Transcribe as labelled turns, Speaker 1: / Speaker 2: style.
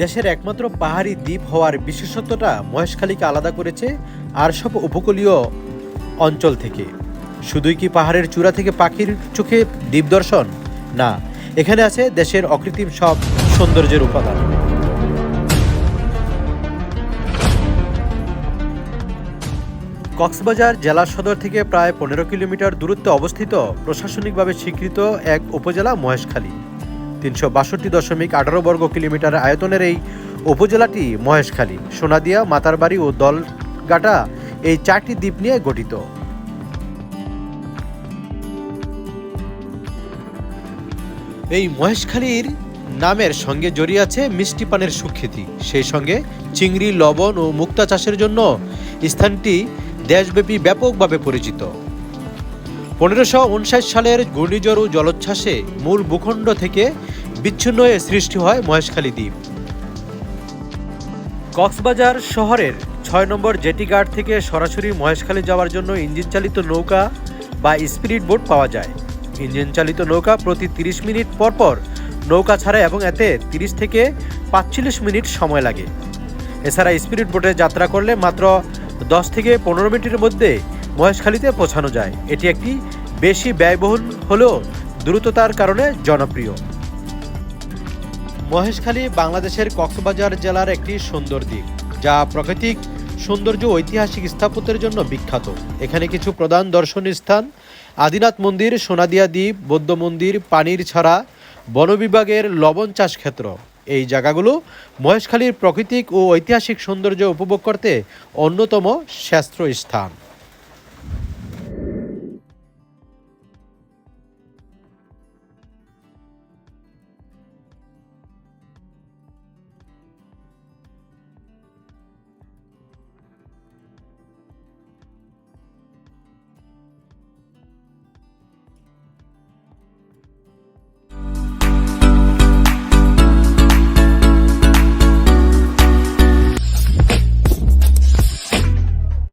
Speaker 1: দেশের একমাত্র পাহাড়ি দ্বীপ হওয়ার বিশেষত্বটা মহেশখালীকে আলাদা করেছে আর সব উপকূলীয় অঞ্চল থেকে। শুধুই কি পাহাড়ের চূড়া থেকে পাখির চোখে দ্বীপ দর্শন? না, এখানে আছে দেশের অকৃত্রিম সব সৌন্দর্যের উপাদান। কক্সবাজার জেলা সদর থেকে প্রায় পনেরো কিলোমিটার দূরত্বে অবস্থিত প্রশাসনিকভাবে স্বীকৃত এক উপজেলা মহেশখালী। তিনশো বাষট্টি দশমিক আঠারো বর্গ কিলোমিটার আয়তনের এই উপজেলাটি মহেশখালী, সোনাদিয়া, মাতারবাড়ি ও দলগাটা এই চারটি দ্বীপ নিয়ে গঠিত। এই মহেশখালীর নামের সঙ্গে জড়িয়ে আছে মিষ্টি পানের সুখ্যাতি। সেই সঙ্গে চিংড়ি, লবণ ও মুক্তা চাষের জন্য স্থানটি দেশব্যাপী ব্যাপকভাবে পরিচিত। পনেরোশো সালের ঘূর্ণিঝড় ও জলোচ্ছ্বাসে মূল ভূখণ্ড থেকে বিচ্ছিন্ন হয়ে সৃষ্টি হয় মহেশখালী দ্বীপ। কক্সবাজার শহরের ছয় নম্বর জেটি গার্ড থেকে সরাসরি মহেশখালী যাওয়ার জন্য ইঞ্জিন চালিত নৌকা বা স্পিরিট বোট পাওয়া যায়। ইঞ্জিন চালিত নৌকা প্রতি তিরিশ মিনিট পর পর নৌকা ছাড়ে এবং এতে তিরিশ থেকে পাঁচচল্লিশ মিনিট সময় লাগে। এছাড়া স্পিরিট বোটে যাত্রা করলে মাত্র দশ থেকে পনেরো মিনিটের মধ্যে মহেশখালীতে পৌঁছানো যায়। এটি একটি বেশি ব্যয়বহুল হলেও দ্রুততার কারণে জনপ্রিয়। মহেশখালী বাংলাদেশের কক্সবাজার জেলার একটি সুন্দর দ্বীপ, যা প্রাকৃতিক সৌন্দর্য ঐতিহাসিক স্থাপত্যের জন্য বিখ্যাত। এখানে কিছু প্রধান দর্শনীয় স্থান, আদিনাথ মন্দির, সোনাদিয়া দ্বীপ, বৌদ্ধ মন্দির, পানির ছাড়া, বন বিভাগের লবণ চাষ ক্ষেত্র। এই জায়গাগুলো মহেশখালীর প্রাকৃতিক ও ঐতিহাসিক সৌন্দর্য উপভোগ করতে অন্যতম শ্রেষ্ঠ স্থান।